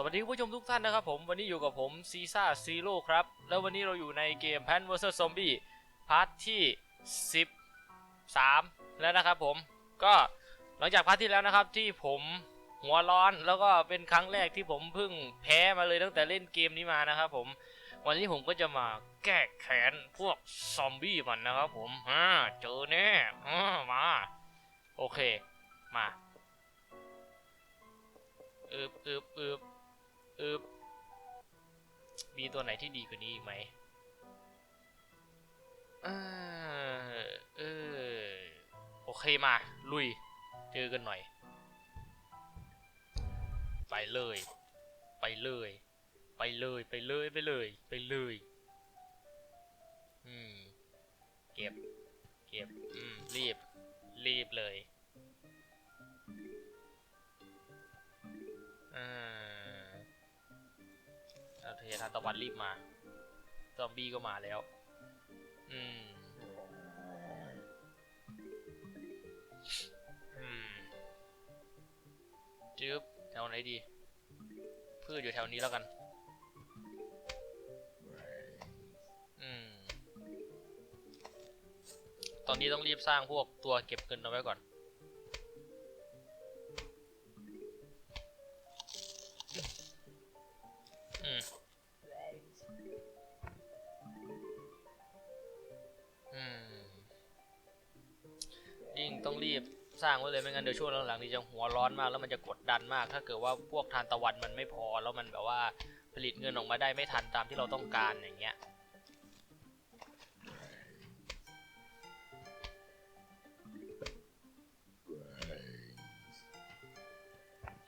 สวัสดีผู้ชมทุกท่านนะครับผมวันนี้อยู่กับผมซีซ่าซีโร่ครับ แล้ววันนี้เราอยู่ในเกม Plan vs Zombie พาร์ทที่ 13 แล้วนะครับผมก็หลังจากพาร์ทที่แล้วนะครับที่ผมหัวร้อนแล้วก็เป็นครั้งแรกที่ผมเพิ่งแพ้มาเลยตั้งแต่เล่นเกมนี้มานะครับผมวันนี้ผมก็จะมาแก้แค้นพวกซอมบี้มันนะครับผมอ่าเจอแน่อ่ามาโอเคมาอึบอึบอึบ อึบมีตัวไหนที่ดีกว่านี้อีกไหมเออเออโอเคมา ลุย เจอกันหน่อย ไปเลย ไปเลย ไปเลย ไปเลย ไปเลย ไปเลย อืม เก็บ เก็บ อืม รีบ รีบเลย เอาททานตะวันรีบมา ซอมบี้ก็มาแล้ว อืม อืมจึ๊บแถวไหนดี พืชอยู่แถวนี้แล้วกัน อืม ตอนนี้ต้องรีบสร้างพวกตัวเก็บเงินเอาไว้ก่อน สร้างไว้เลยไม่งั้นเดี๋ยวช่วงหลังๆนี้จะหัวร้อนมากแล้วมันจะกดดันมาก ถ้าเกิดว่าพวกทานตะวันมันไม่พอแล้วมันแบบว่าผลิตเงินออกมาได้ไม่ทันตามที่เราต้องการอย่างเงี้ย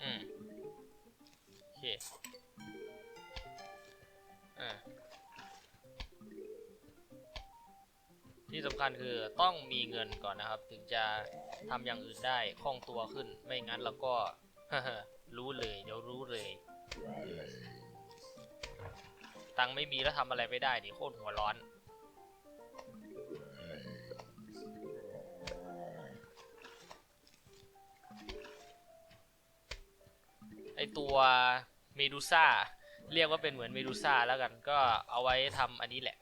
อืมโอเค ที่สำคัญคือต้องมีเงินก่อนนะครับ ถึงจะทำอย่างอื่นได้คล่องตัวขึ้น ไม่งั้นแล้วก็ รู้เลยเดี๋ยวรู้เลย ตังไม่มีแล้วทำอะไรไม่ได้ดิโคตรหัวร้อนไอตัวเมดูซ่าเรียกว่าเป็นเหมือนเมดูซ่าแล้วกันก็เอาไว้ทำอันนี้แหละ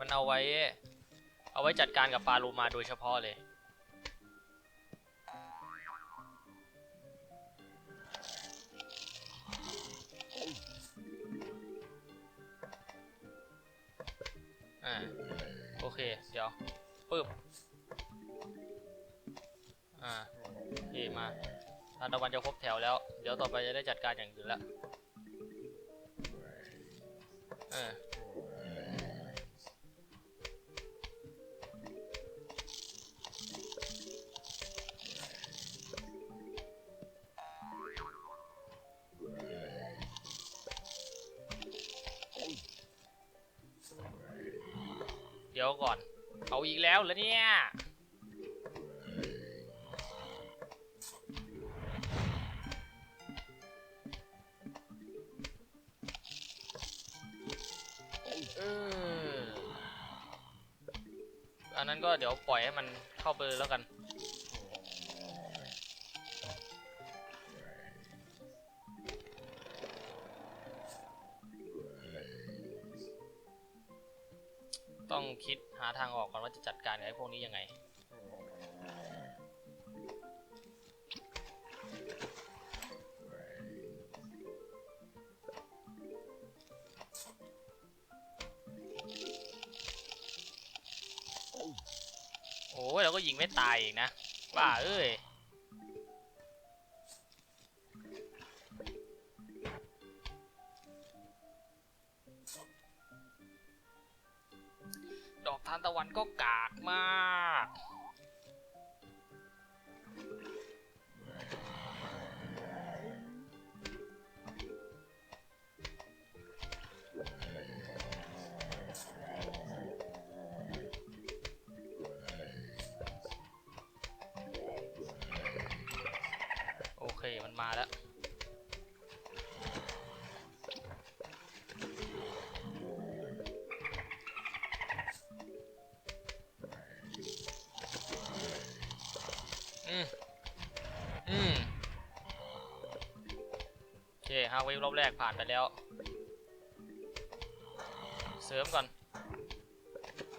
มันเอาไว้ เอาไว้จัดการกับปลาโลมาโดยเฉพาะเลย อ่า โอเค เดี๋ยวปึ๊บ อ่าโอเคมาทานตะวันจะครบแถวแล้ว เดี๋ยวต่อไปจะได้จัดการอย่างอื่นล้วเออ ดี๋ยวก่อน เอาอีกแล้วเหรอเนี่ย เออ อันนั้นก็เดี๋ยวปล่อยให้มันเข้าไปเลยแล้วกัน ต้องคิดหาทางออกก่อนว่าจะจัดการกับไอ้พวกนี้ยังไง โอ้ยเราก็ยิงไม่ตายอีกนะบ้าเอ้ย ดอกทานตะวันก็กากมาก โอเคมันมาแล้ว เวฟรอบแรกผ่านไปแล้ว เสริมก่อน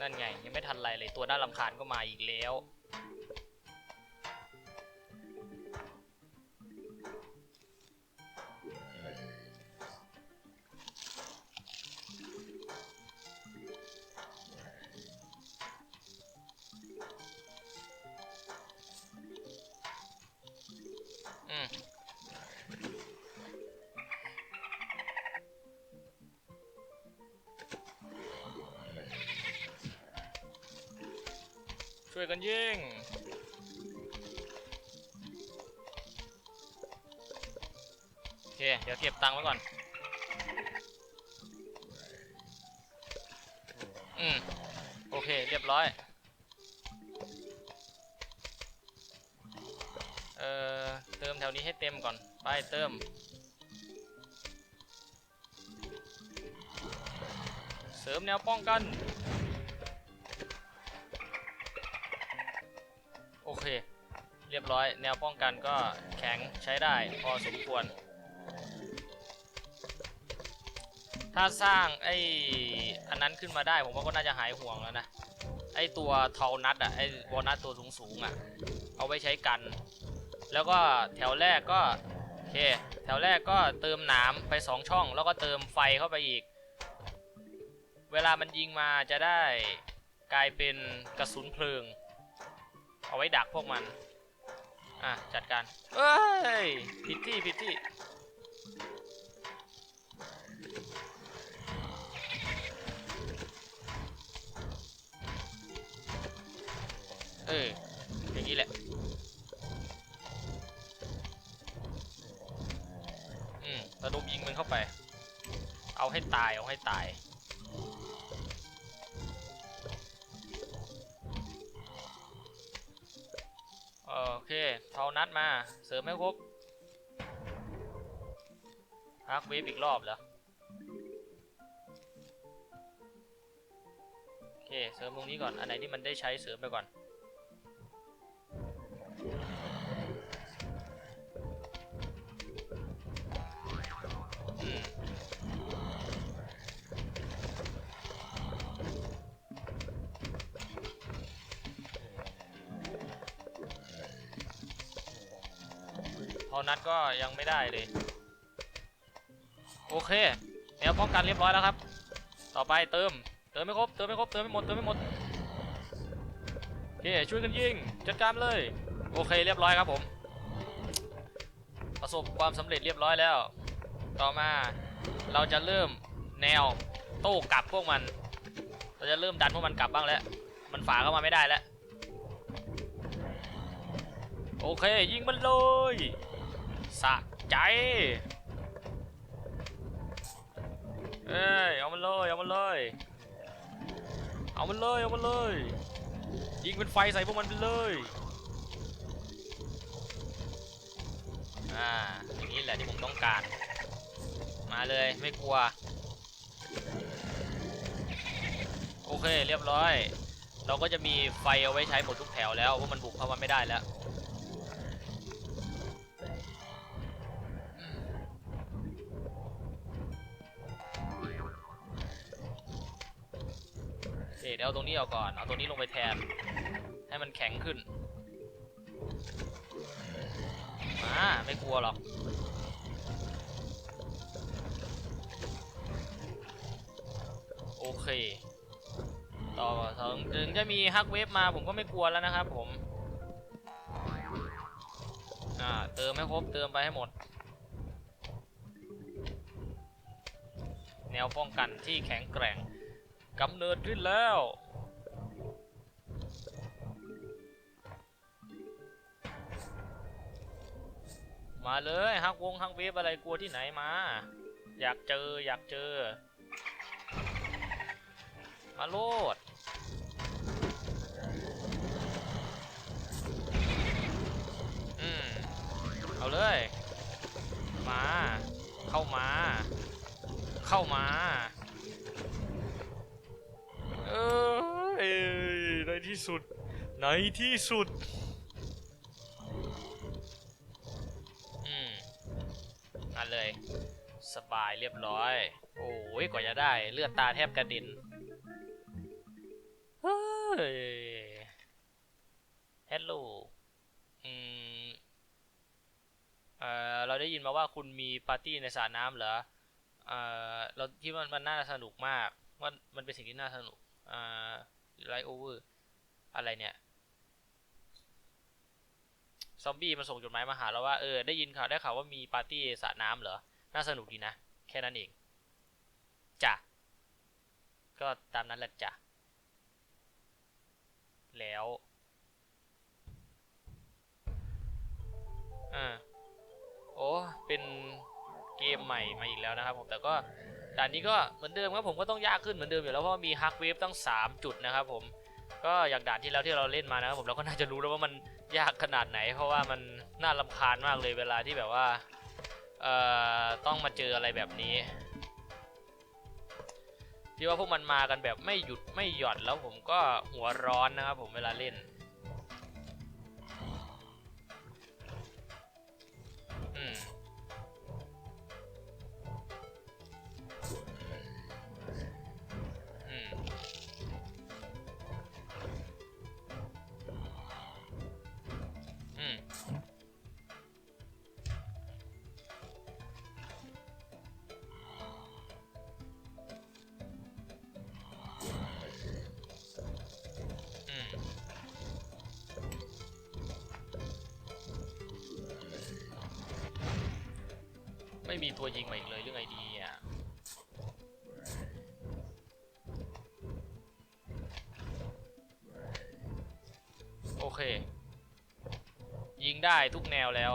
นั่นไง ยังไม่ทันไรเลยตัวน่ารำคาญก็มาอีกแล้ว อืม วยกันยิงโอเค เดี๋ยวเก็บตังค์ไว้ก่อน อืม โอเค เรียบร้อย เอ่อ เติมแถวนี้ให้เต็มก่อน ไปเติมเสริมแนวป้องกัน อเค เรียบร้อย แนวป้องกันก็แข็งใช้ได้พอสมควร ถ้าสร้างไอ้อันนั้นขึ้นมาได้ผมว่าก็น่าจะหายห่วงแล้วนะ ไอ้ตัวเทานัดอะไอ้วอลนัทตัวสูงๆอะเอาไว้ใช้กัน แล้วก็แถวแรกก็โอเค แถวแรกก็เติมหนามไป 2 ช่อง แล้วก็เติมไฟเข้าไปอีก เวลามันยิงมาจะได้กลายเป็นกระสุนเพลิง เอาไว้ดักพวกมัน อะ จัดการ เอ้ย ผิดที่ผิดที่ เออ อย่างนี้แหละ อืมระดมยิงมันเข้าไป เอาให้ตาย เอาให้ตาย เคเท่านัดมา เสริมให้ครบฮักเวฟอีกรอบเหรอ โอเค เสริมตรงนี้ก่อน อันไหนที่มันได้ใช้เสริมไปก่อน พอนัดก็ยังไม่ได้เลย โอเคแนวป้องกันเรียบร้อยแล้วครับ ต่อไปเติม เติมไม่ครบ เติมไม่ครบ เติมไม่หมด เติมไม่หมด โอเค ช่วยกันยิง จัดการเลย โอเค เรียบร้อยครับผม ประสบความสำเร็จเรียบร้อยแล้ว ต่อมาเราจะเริ่มแนวโต้กลับพวกมัน เราจะเริ่มดันพวกมันกลับบ้างแล้ว มันฝ่าเข้ามาไม่ได้แล้ว โอเค ยิงมันเลย สะใจ เอ้ย เอามันเลย เอามันเลย เอามันเลย เอามันเลย ยิงเป็นไฟใส่พวกมันไปเลย อ่า อย่างนี้แหละที่ผมต้องการ มาเลยไม่กลัว โอเคเรียบร้อย เราก็จะมีไฟเอาไว้ใช้หมดทุกแถวแล้วเพราะมันบุกเข้ามาไม่ได้แล้ว เดี๋ยวเอาตรงนี้ออกก่อน เอาตรงนี้ลงไปแทน ให้มันแข็งขึ้น มาไม่กลัวหรอก โอเค ต่อถึงถึงจะมีฮักเวฟมาผมก็ไม่กลัวแล้วนะครับผม อ่า เติมให้ครบ เติมไปให้หมดแนวป้องกันที่แข็งแกร่ง กำเนิดขึ้นแล้ว มาเลยฮักวงฮักเวฟอะไรกลัวที่ไหนมา อยากเจออยากเจอ มาโลดอืมเอาเลย มา เข้ามา เข้ามา เอ้ยในที่สุด ในที่สุดอืมมาเลย สบายเรียบร้อย โอ้ยกว่าจะได้เลือดตาแทบกระด็นเฮ้ยฮัลโหลอืมเอ่อเราได้ยินมาว่าคุณมีปาร์ตี้ในสระน้ำเหรอเอ่อเราคิดว่ามันน่าสนุกมากว่ามันเป็นสิ่งที่น่าสนุก อ่าไลโอเวอร์อะไรเนี่ยซอมบี้มาส่งจดหมายมาหาเราว่าเออได้ยินข่าวได้ข่าวว่ามีปาร์ตี้สระน้ำเหรอ น่าสนุกดีนะ แค่นั้นเองจ้ะก็ตามนั้นแหละจ้ะแล้วอ่าโอ้เป็นเกมใหม่มาอีกแล้วนะครับผมแต่ก็ ด่านนี้ก็เหมือนเดิมครับผมก็ต้องยากขึ้นเหมือนเดิมอยู่แล้วเพราะมีฮักเวฟตั้ง 3 จุดนะครับผมก็อย่างด่านที่แล้วที่เราเล่นมานะครับผมเราก็น่าจะรู้แล้วว่ามันยากขนาดไหน เพราะว่ามันน่ารำคาญมากเลยเวลาที่แบบว่าเอ่อต้องมาเจออะไรแบบนี้ ที่ว่าพวกมันมากันแบบไม่หยุดไม่หย่อนแล้วผมก็หัวร้อนนะครับผมเวลาเล่น มีตัวยิงมาอีกเลยเรื่องไอดีอะโอเค ยิงได้ทุกแนวแล้ว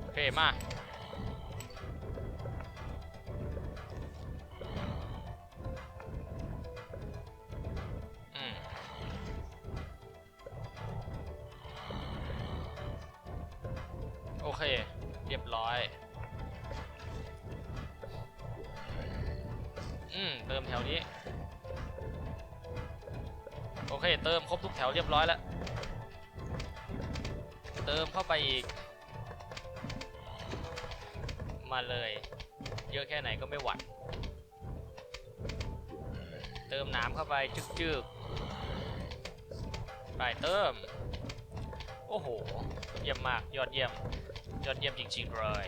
โอเค มา โอเค เรียบร้อย อืม เติมแถวนี้ โอเค เติมครบทุกแถวเรียบร้อยแล้ว เติมเข้าไปอีก มาเลย เยอะแค่ไหนก็ไม่หวั่น เติมน้ำเข้าไปจึกๆ ไปเติม โอ้โห เยี่ยมมาก ยอดเยี่ยม ยอดเยี่ยมจริงๆเลย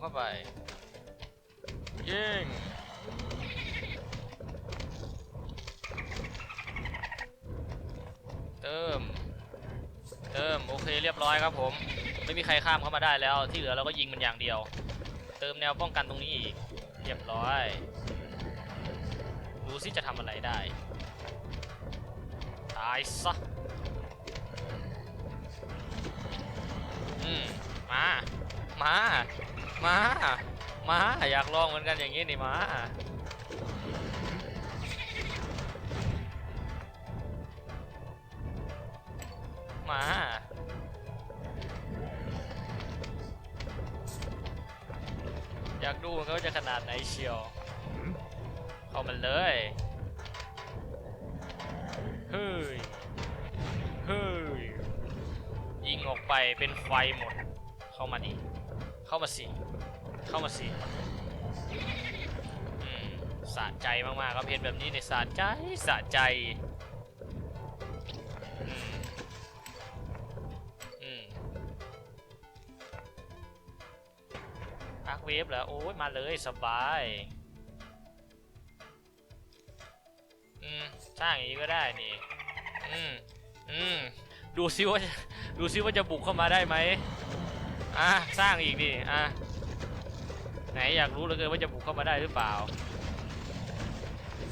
เข้าไป ยิงเติมเติมโอเคเรียบร้อยครับผม ไม่มีใครข้ามเข้ามาได้แล้ว ที่เหลือเราก็ยิงมันอย่างเดียว เติมแนวป้องกันตรงนี้อีกเรียบร้อยดูสิจะทำอะไรได้ ตายซะอืมมา มา มา มา อยากลองเหมือนกันอย่างนี้นี่มา มา อยากดูเหมือนกันว่าจะขนาดไหนเชียว เข้ามันเลย เฮ้ย เฮ้ย ยิงออกไปเป็นไฟหมด เข้ามาดิเข้ามาสิ เข้ามาสิสะใจมากๆครับเพจแบบนี้ในยสะใจสะใจอักเวฟเหรอโอ้ยมาเลยสบายอืมสร้างอย่างนี้ก็ได้นี่อืมอืมดูซิว่าดูซิว่าจะบุกเข้ามาได้ไหมอะสร้างอีกดิอะ นอยากรู้เหลยเกินว่าจะบุกเข้ามาได้หรือเปล่า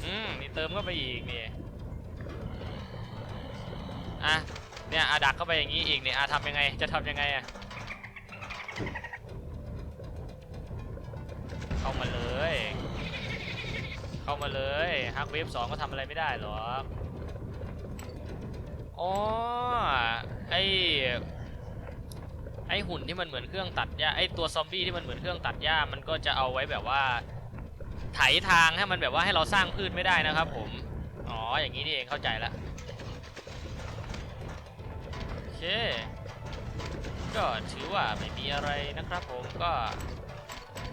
อืมนี่เติมเข้าไปอีกนี่ อะ เนี่ยอาดักเข้าไปอย่างนี้อีกเนี่ยอาทำยังไง จะทำยังไงอะเข้ามาเลย เข้ามาเลยฮักเวฟสองก็ทำอะไรไม่ได้หรอกอ๋อ ไอ ไอหุ่นที่มันเหมือนเครื่องตัดหญ้าไอตัวซอมบี้ที่มันเหมือนเครื่องตัดหญ้ามันก็จะเอาไว้แบบว่าไถทางให้มันแบบว่าให้เราสร้างพืชไม่ได้นะครับ ผมอ๋ออย่างนี้นี่เองเข้าใจแล้วโอเค ก็ถือว่าไม่มีอะไรนะครับ ผมก็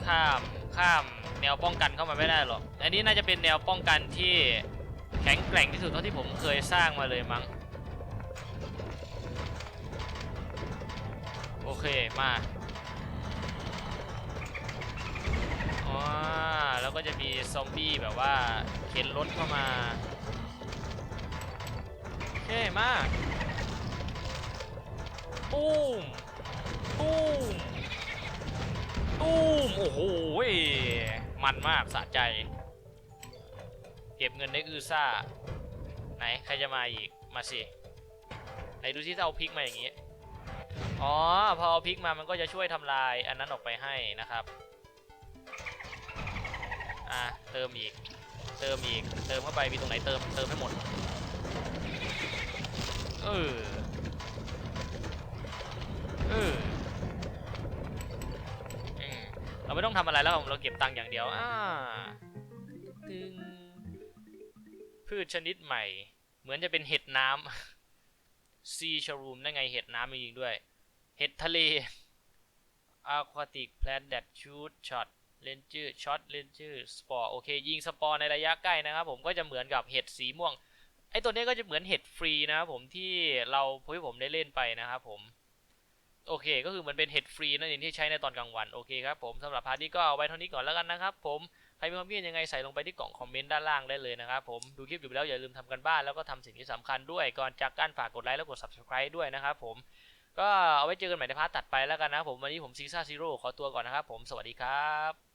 ข้ามข้ามแนวป้องกันเข้ามาไม่ได้หรอกอันนี้น่าจะเป็นแนวป้องกันที่แข็งแกร่งที่สุดเท่าที่ผมเคยสร้างมาเลยมั้ง เคมาอ๋อแล้วก็จะมีซอมบี้แบบว่าเข็นรถเข้ามาโอเคมาตูมตูมตูมโอ้โหมันมากสะใจ เก็บเงินได้อือซ่า ไหน ใครจะมาอีก มาสิ ไหนดูที่จะเอาพริกมาอย่างนี้ อ๋อ พอเอาพริกมามันก็จะช่วยทำลายอันนั้นออกไปให้นะครับ อะ เติมอีก เติมอีก เติมเข้าไป มีตรงไหนเติม เติมให้หมด เออ เออเราไม่ต้องทำอะไรแล้วเราเก็บตังค์อย่างเดียว อ่าตึงพืชชนิดใหม่ เหมือนจะเป็นเห็ดน้ำซีชรูมได้ไงเห็ดน้ำจริงๆด้วย เห็ดทะเล aquatic plant that shoot shot เลนจื r ช็อตเลนจื r สปอร์โอเค ยิงสปอร์ในระยะใกล้นะครับผมก็จะเหมือนกับเห็ดสีม่วงไอตัวนี้ก็จะเหมือนเห็ดฟรีนะครับผมที่เราที่ผมได้เล่นไปนะครับผมโอเค ก็คือเหมันเป็นเห็ดฟรีนั่นเองที่ใช้ในตอนกลางวันโอเคครับผมสำหรับพาร์ทนี้ก็เอาไว้เท่านี้ก่อนแล้วกันนะครับผมใครมีความคิดยังไงใส่ลงไปที่กล่องคอมเมนต์ด้านล่างได้เลยนะครับผมดูคลิปอยู่แล้วอย่าลืมทำกันบ้านแล้วก็ทำสิ่งที่สำคัญด้วยก่อนจากการฝากกดไลค์แล้วกด subscribe ด้วยนะครับผม ก็เอาไว้เจอกันใหม่ในพาร์ทตัดไปแล้วกันนะผมวันนี้ผมซีซ่าซีโร่ขอตัวก่อนนะครับผมสวัสดีครับ